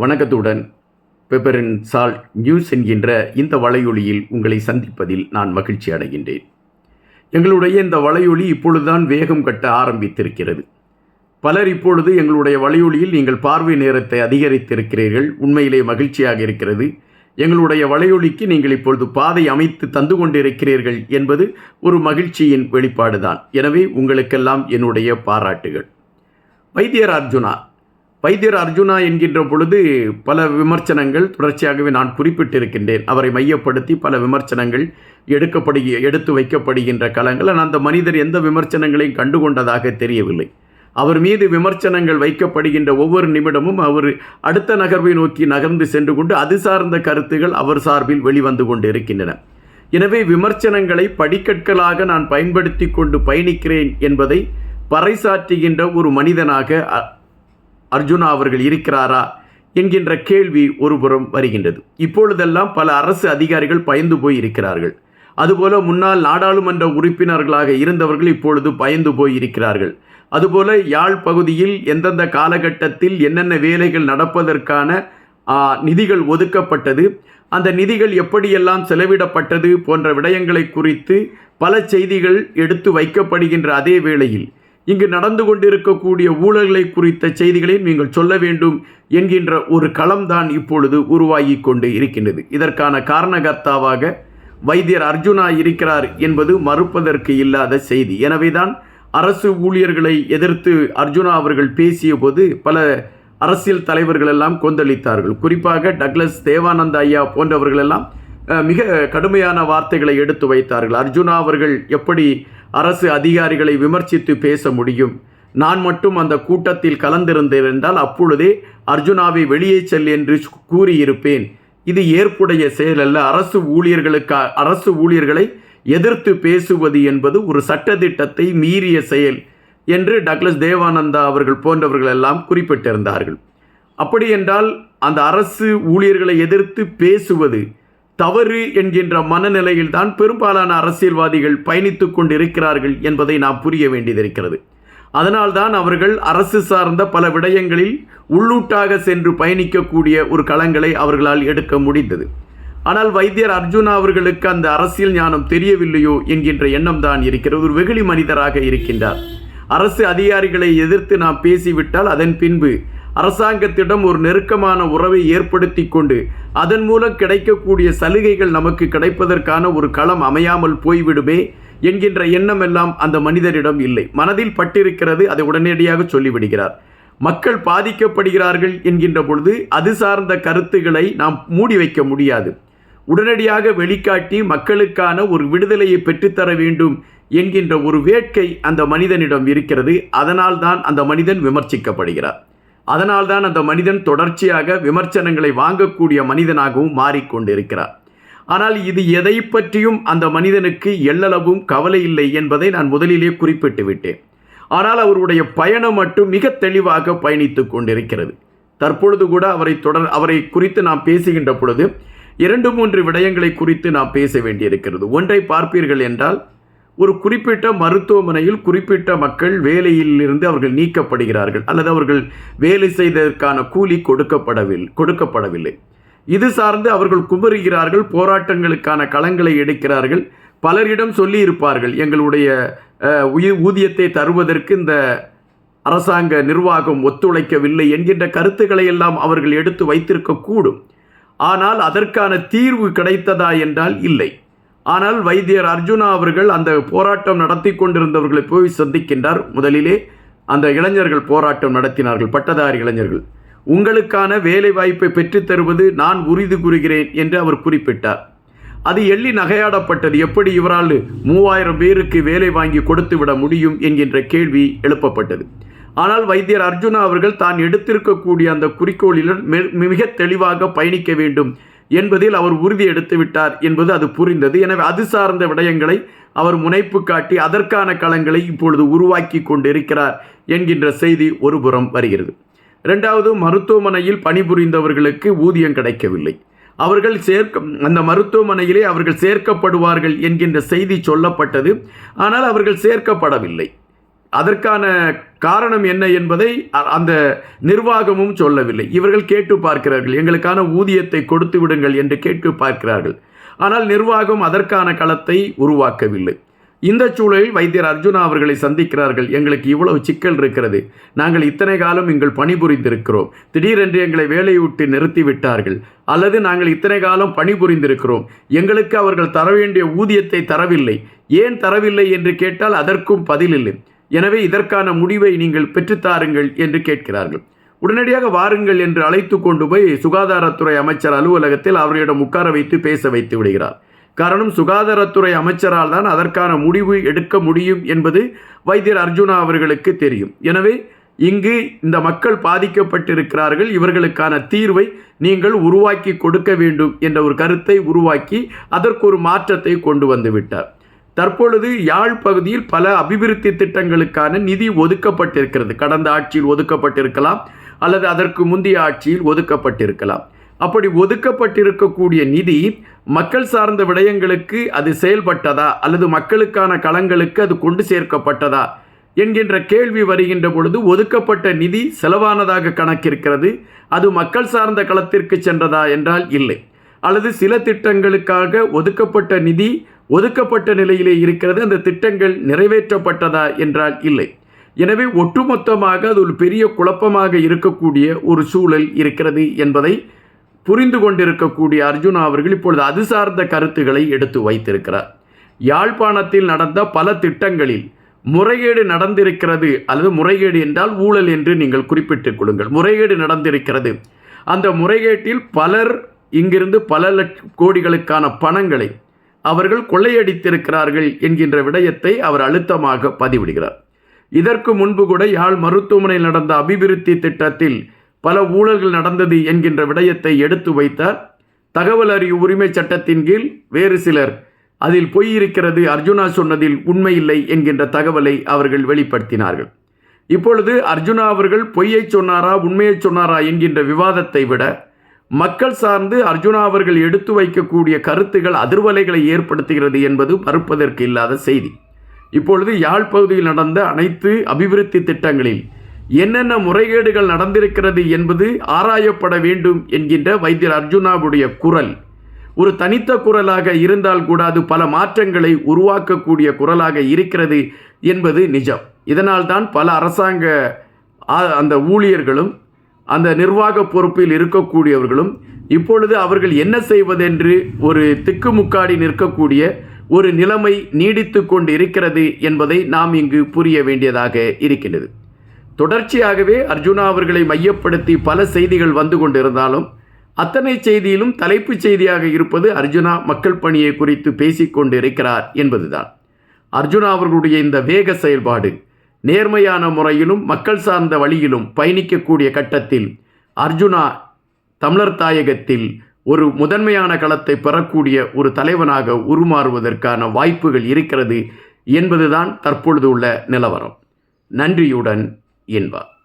வணக்கத்துடன் பெப்பரின் salt news என்கின்ற இந்த வலையொலியில் உங்களை சந்திப்பதில் நான் மகிழ்ச்சி அடைகின்றேன். எங்களுடைய இந்த வலையொலி இப்பொழுதுதான் வேகம் கட்ட ஆரம்பித்திருக்கிறது. பலர் இப்பொழுது எங்களுடைய வலையொலியில் நீங்கள் பார்வை நேரத்தை அதிகரித்திருக்கிறீர்கள். உண்மையிலே மகிழ்ச்சியாக இருக்கிறது. எங்களுடைய வலையொலிக்கு நீங்கள் இப்பொழுது பாதை அமைத்து தந்து கொண்டிருக்கிறீர்கள் என்பது ஒரு மகிழ்ச்சியின் வெளிப்பாடுதான். எனவே உங்களுக்கெல்லாம் என்னுடைய பாராட்டுகள். வைத்தியர் அர்ஜுனா வைத்தியர் அர்ஜுனா என்கின்ற பொழுது பல விமர்சனங்கள் தொடர்ச்சியாகவே நான் குறிப்பிட்டிருக்கின்றேன். அவரை மையப்படுத்தி பல விமர்சனங்கள் எடுக்கப்படு எடுத்து வைக்கப்படுகின்ற களங்கள். ஆனால் அந்த மனிதர் எந்த விமர்சனங்களையும் கண்டுகொண்டதாக தெரியவில்லை. அவர் மீது விமர்சனங்கள் வைக்கப்படுகின்ற ஒவ்வொரு நிமிடமும் அவர் அடுத்த நகர்வை நோக்கி நகர்ந்து சென்று கொண்டு அது சார்ந்த கருத்துகள் அவர் சார்பில் வெளிவந்து கொண்டு இருக்கின்றன எனவே விமர்சனங்களை படிக்கற்களாக நான் பயன்படுத்தி கொண்டு பயணிக்கிறேன் என்பதை பறைசாற்றுகின்ற ஒரு மனிதனாக அ- அர்ஜுனா அவர்கள் இருக்கிறாரா என்கின்ற கேள்வி ஒருபுறம் வருகின்றது. இப்பொழுதெல்லாம் பல அரசு அதிகாரிகள் பயந்து போய் இருக்கிறார்கள். அதுபோல முன்னாள் நாடாளுமன்ற உறுப்பினர்களாக இருந்தவர்கள் இப்பொழுது பயந்து போய் இருக்கிறார்கள். அதுபோல யாழ் பகுதியில் எந்தெந்த காலகட்டத்தில் என்னென்ன வேலைகள் நடப்பதற்கான நிதிகள் ஒதுக்கப்பட்டது அந்த நிதிகள் எப்படியெல்லாம் செலவிடப்பட்டது போன்ற விடயங்களை குறித்து பல செய்திகள் எடுத்து வைக்கப்படுகின்ற அதே வேளையில் இங்கு நடந்து கொண்டிருக்கக்கூடிய ஊழல்களை குறித்த செய்திகளை நீங்கள் சொல்ல வேண்டும் என்கின்ற ஒரு களம்தான் இப்பொழுது உருவாகி கொண்டு இருக்கின்றது. இதற்கான காரணகர்த்தாவாக வைத்தியர் அர்ஜுனா இருக்கிறார் என்பது மறுப்பதற்கு இல்லாத செய்தி. எனவேதான் அரசு ஊழியர்களை எதிர்த்து அர்ஜுனா அவர்கள் பேசிய போது பல அரசியல் தலைவர்கள் எல்லாம் கொந்தளித்தார்கள். குறிப்பாக டக்ளஸ் தேவானந்த ஐயா போன்றவர்களெல்லாம் மிக கடுமையான வார்த்தைகளை எடுத்து வைத்தார்கள். அர்ஜுனா அவர்கள் எப்படி அரசு அதிகாரிகளை விமர்சித்து பேச முடியும்? நான் மட்டும் அந்த கூட்டத்தில் கலந்திருந்திருந்தால் அப்பொழுதே அர்ஜுனாவை வெளியே செல் என்று கூறியிருப்பேன். இது ஏற்புடைய செயல் அல்ல. அரசு ஊழியர்களுக்கு அரசு ஊழியர்களை எதிர்த்து பேசுவது என்பது ஒரு சட்டதிட்டத்தை மீறிய செயல் என்று டக்ளஸ் தேவானந்தா அவர்கள் போன்றவர்கள் எல்லாம் குறிப்பிட்டிருந்தார்கள். அப்படியென்றால் அந்த அரசு ஊழியர்களை எதிர்த்து பேசுவது தவறு என்கின்ற மனநிலையில்தான் பெரும்பாலான அரசியல்வாதிகள் பயணித்து கொண்டிருக்கிறார்கள் என்பதை நாம் புரிய வேண்டியதிருக்கிறது அதனால்தான் அவர்கள் அரசு சார்ந்த பல விடயங்களில் உள்ளூட்டாக சென்று பயணிக்கக்கூடிய ஒரு களங்களை அவர்களால் எடுக்க முடிந்தது. ஆனால் வைத்தியர் அர்ஜுனா அவர்களுக்கு அந்த அரசியல் ஞானம் தெரியவில்லையோ என்கின்ற எண்ணம் தான் இருக்கிறது. ஒரு வெகுளி மனிதராக இருக்கின்றார். அரசு அதிகாரிகளை எதிர்த்து நாம் பேசிவிட்டால் அதன் பின்பு அரசாங்கத்திடம் ஒரு நெருக்கமான உறவை ஏற்படுத்தி கொண்டு அதன் மூலம் கிடைக்கக்கூடிய சலுகைகள் நமக்கு கிடைப்பதற்கான ஒரு களம் அமையாமல் போய்விடுமே என்கின்ற எண்ணம் எல்லாம் அந்த மனிதரிடம் இல்லை. மனதில் பட்டிருக்கிறது அதை உடனடியாக சொல்லிவிடுகிறார். மக்கள் பாதிக்கப்படுகிறார்கள் என்கின்ற பொழுது அது சார்ந்த கருத்துக்களை நாம் மூடி வைக்க முடியாது. உடனடியாக வெளிக்காட்டி மக்களுக்கான ஒரு விடுதலையை பெற்றுத்தர வேண்டும் என்கின்ற ஒரு வேட்கை அந்த மனிதனிடம் இருக்கிறது. அதனால்தான் அந்த மனிதன் விமர்சிக்கப்படுகிறார். அதனால்தான் அந்த மனிதன் தொடர்ச்சியாக விமர்சனங்களை வாங்கக்கூடிய மனிதனாகவும் மாறிக்கொண்டிருக்கிறார். ஆனால் இது எதை பற்றியும் அந்த மனிதனுக்கு எள்ளளவும் கவலை இல்லை என்பதை நான் முதலிலே குறிப்பிட்டு விட்டேன். ஆனால் அவருடைய பயணம் மட்டும் மிக தெளிவாக பயணித்துக் கொண்டிருக்கிறது. தற்பொழுது கூட அவரை தொடர் அவரை குறித்து நாம் பேசுகின்ற பொழுது இரண்டு மூன்று விடயங்களை குறித்து நாம் பேச வேண்டியிருக்கிறது. ஒன்றை பார்ப்பீர்கள் என்றால் ஒரு குறிப்பிட்ட மருத்துவமனையில் குறிப்பிட்ட மக்கள் வேலையில் இருந்து அவர்கள் நீக்கப்படுகிறார்கள் அல்லது அவர்கள் வேலை செய்ததற்கான கூலி கொடுக்கப்படவில்லை கொடுக்கப்படவில்லை. இது சார்ந்து அவர்கள் குமருகிறார்கள் போராட்டங்களுக்கான களங்களை எடுக்கிறார்கள். பலரிடம் சொல்லி இருப்பார்கள் எங்களுடைய உயிர் ஊதியத்தை தருவதற்கு இந்த அரசாங்க நிர்வாகம் ஒத்துழைக்கவில்லை என்கின்ற கருத்துக்களை எல்லாம் அவர்கள் எடுத்து வைத்திருக்கக்கூடும். ஆனால் அதற்கான தீர்வு கிடைத்ததா என்றால் இல்லை. ஆனால் வைத்தியர் அர்ஜுனா அவர்கள் அந்த போராட்டம் நடத்தி கொண்டிருந்தவர்களை போய் சந்திக்கின்றார். முதலிலே அந்த இளைஞர்கள் போராட்டம் நடத்தினார்கள் பட்டதாரி இளைஞர்கள். உங்களுக்கான வேலை வாய்ப்பை பெற்றுத்தருவது நான் உறுதி கூறுகிறேன் என்று அவர் குறிப்பிட்டார். அது எள்ளி நகையாடப்பட்டது. எப்படி இவரால் மூவாயிரம் பேருக்கு வேலை வாங்கி கொடுத்து விட முடியும் என்கின்ற கேள்வி எழுப்பப்பட்டது. ஆனால் வைத்தியர் அர்ஜுனா அவர்கள் தான் எடுத்திருக்கக்கூடிய அந்த குறிக்கோளில் மெ- மிக தெளிவாக பயணிக்க வேண்டும். என்பதில் அவர் உறுதி எடுத்து விட்டார் என்பது அது புரிந்தது. எனவே அது சார்ந்த விடயங்களை அவர் முனைப்பு காட்டி அதற்கான களங்களை இப்பொழுது உருவாக்கி கொண்டிருக்கிறார் என்கின்ற செய்தி ஒருபுறம் வருகிறது. இரண்டாவது மருத்துவமனையில் பணிபுரிந்தவர்களுக்கு ஊதியம் கிடைக்கவில்லை. அவர்கள் சேர்க்க அந்த மருத்துவமனையிலே அவர்கள் சேர்க்கப்படுவார்கள் என்கின்ற செய்தி சொல்லப்பட்டது. ஆனால் அவர்கள் சேர்க்கப்படவில்லை. அதற்கான காரணம் என்ன என்பதை அ- அந்த நிர்வாகமும் சொல்லவில்லை. இவர்கள் கேட்டு பார்க்கிறார்கள். எங்களுக்கான ஊதியத்தை கொடுத்து விடுங்கள் என்று கேட்டு பார்க்கிறார்கள். ஆனால் நிர்வாகம் அதற்கான களத்தை உருவாக்கவில்லை. இந்த சூழலில் வைத்தியர் அர்ஜுனா அவர்களை சந்திக்கிறார்கள். எங்களுக்கு இவ்வளவு சிக்கல் இருக்கிறது. நாங்கள் இத்தனை காலம் எங்கள் பணிபுரிந்திருக்கிறோம். திடீரென்று எங்களை வேலையை விட்டு நிறுத்தி விட்டார்கள் அல்லது நாங்கள் இத்தனை காலம் பணிபுரிந்திருக்கிறோம். எங்களுக்கு அவர்கள் தர வேண்டிய ஊதியத்தை தரவில்லை. ஏன் தரவில்லை என்று கேட்டால் அதற்கும் பதில் இல்லை. எனவே இதற்கான முடிவை நீங்கள் பெற்றுத்தாருங்கள் என்று கேட்கிறார்கள். உடனடியாக வாருங்கள் என்று அழைத்து கொண்டு போய் சுகாதாரத்துறை அமைச்சர் அலுவலகத்தில் அவரிடம் உட்கார வைத்து பேச வைத்து விடுகிறார். காரணம் சுகாதாரத்துறை அமைச்சரால் தான் அதற்கான முடிவு எடுக்க முடியும் என்பது வைத்தியர் அர்ஜுனா அவர்களுக்கு தெரியும். எனவே இங்கு இந்த மக்கள் பாதிக்கப்பட்டிருக்கிறார்கள். இவர்களுக்கான தீர்வை நீங்கள் உருவாக்கி கொடுக்க வேண்டும் என்ற ஒரு கருத்தை உருவாக்கி அதற்கு ஒரு மாற்றத்தை கொண்டு வந்து விட்டார். தற்பொழுது யாழ் பகுதியில் பல அபிவிருத்தி திட்டங்களுக்கான நிதி ஒதுக்கப்பட்டிருக்கிறது. கடந்த ஆட்சியில் ஒதுக்கப்பட்டிருக்கலாம் அல்லது அதற்கு முந்தைய ஆட்சியில் ஒதுக்கப்பட்டிருக்கலாம். அப்படி ஒதுக்கப்பட்டிருக்கக்கூடிய நிதி மக்கள் சார்ந்த விடயங்களுக்கு அது செயல்பட்டதா அல்லது மக்களுக்கான களங்களுக்கு அது கொண்டு சேர்க்கப்பட்டதா என்கின்ற கேள்வி வருகின்ற பொழுது ஒதுக்கப்பட்ட நிதி செலவானதாக கணக்கிருக்கிறது. அது மக்கள் சார்ந்த களத்திற்கு சென்றதா என்றால் இல்லை. அல்லது சில திட்டங்களுக்காக ஒதுக்கப்பட்ட நிதி ஒதுக்கப்பட்ட நிலையிலே இருக்கிறது. அந்த திட்டங்கள் நிறைவேற்றப்பட்டதா என்றால் இல்லை. எனவே ஒட்டுமொத்தமாக அது ஒரு பெரிய குழப்பமாக இருக்கக்கூடிய ஒரு சூழல் இருக்கிறது என்பதை புரிந்து கொண்டிருக்கக்கூடிய அர்ஜுனா அவர்கள் இப்பொழுது அது சார்ந்த கருத்துக்களை எடுத்து வைத்திருக்கிறார். யாழ்ப்பாணத்தில் நடந்த பல திட்டங்களில் முறைகேடு நடந்திருக்கிறது அல்லது முறைகேடு என்றால் ஊழல் என்று நீங்கள் குறிப்பிட்டுக் கொள்ளுங்கள். முறைகேடு நடந்திருக்கிறது. அந்த முறைகேட்டில் பலர் இங்கிருந்து பல லட்ச கோடிகளுக்கான பணங்களை அவர்கள் கொள்ளையடித்திருக்கிறார்கள் என்கின்ற விடயத்தை அவர் அழுத்தமாக பதிவிடுகிறார். இதற்கு முன்பு கூட யாழ் மருத்துவமனையில் நடந்த அபிவிருத்தி திட்டத்தில் பல ஊழல்கள் நடந்தது என்கின்ற விடயத்தை எடுத்து வைத்தார். தகவல் அறிவு உரிமை சட்டத்தின் கீழ் வேறு சிலர் அதில் பொய் இருக்கிறது அர்ஜுனா சொன்னதில் உண்மையில்லை என்கின்ற தகவலை அவர்கள் வெளிப்படுத்தினார்கள். இப்பொழுது அர்ஜுனா அவர்கள் பொய்யை சொன்னாரா உண்மையை சொன்னாரா என்கின்ற விவாதத்தை விட மக்கள் சார்ந்து அர்ஜுனா அவர்கள் எடுத்து வைக்கக்கூடிய கருத்துகள் அதிர்வலைகளை ஏற்படுத்துகிறது என்பது மறுப்பதற்கு இல்லாத செய்தி. இப்பொழுது யாழ் பகுதியில் நடந்த அனைத்து அபிவிருத்தி திட்டங்களில் என்னென்ன முறைகேடுகள் நடந்திருக்கிறது என்பது ஆராயப்பட வேண்டும் என்கின்ற வைத்தியர் அர்ஜுனாவுடைய குரல். ஒரு தனித்த குரலாக இருந்தால் கூட அது பல மாற்றங்களை உருவாக்கக்கூடிய குரலாக இருக்கிறது என்பது நிஜம். இதனால்தான் பல அரசாங்க அந்த ஊழியர்களும் அந்த நிர்வாக பொறுப்பில் இருக்கக்கூடியவர்களும் இப்பொழுது அவர்கள் என்ன செய்வதென்று ஒரு திக்குமுக்காடி நிற்கக்கூடிய ஒரு நிலைமை நீடித்து கொண்டு இருக்கிறது என்பதை நாம் இங்கு புரிய வேண்டியதாக இருக்கின்றது. தொடர்ச்சியாகவே அர்ஜுனா அவர்களை மையப்படுத்தி பல செய்திகள் வந்து கொண்டிருந்தாலும் அத்தனை செய்தியிலும் தலைப்புச் செய்தியாக இருப்பது அர்ஜுனா மக்கள் பணியை குறித்து பேசிக்கொண்டு இருக்கிறார் என்பதுதான். அர்ஜுனா அவர்களுடைய இந்த வேக செயல்பாடு நேர்மையான முறையிலும் மக்கள் சார்ந்த வழியிலும் பயணிக்கக்கூடிய கட்டத்தில் அர்ஜுனா தமிழர் தாயகத்தில் ஒரு முதன்மையான களத்தை பெறக்கூடிய ஒரு தலைவனாக உருமாறுவதற்கான வாய்ப்புகள் இருக்கிறது என்பதுதான் தற்பொழுது உள்ள நிலவரம். நன்றியுடன் என்பார்.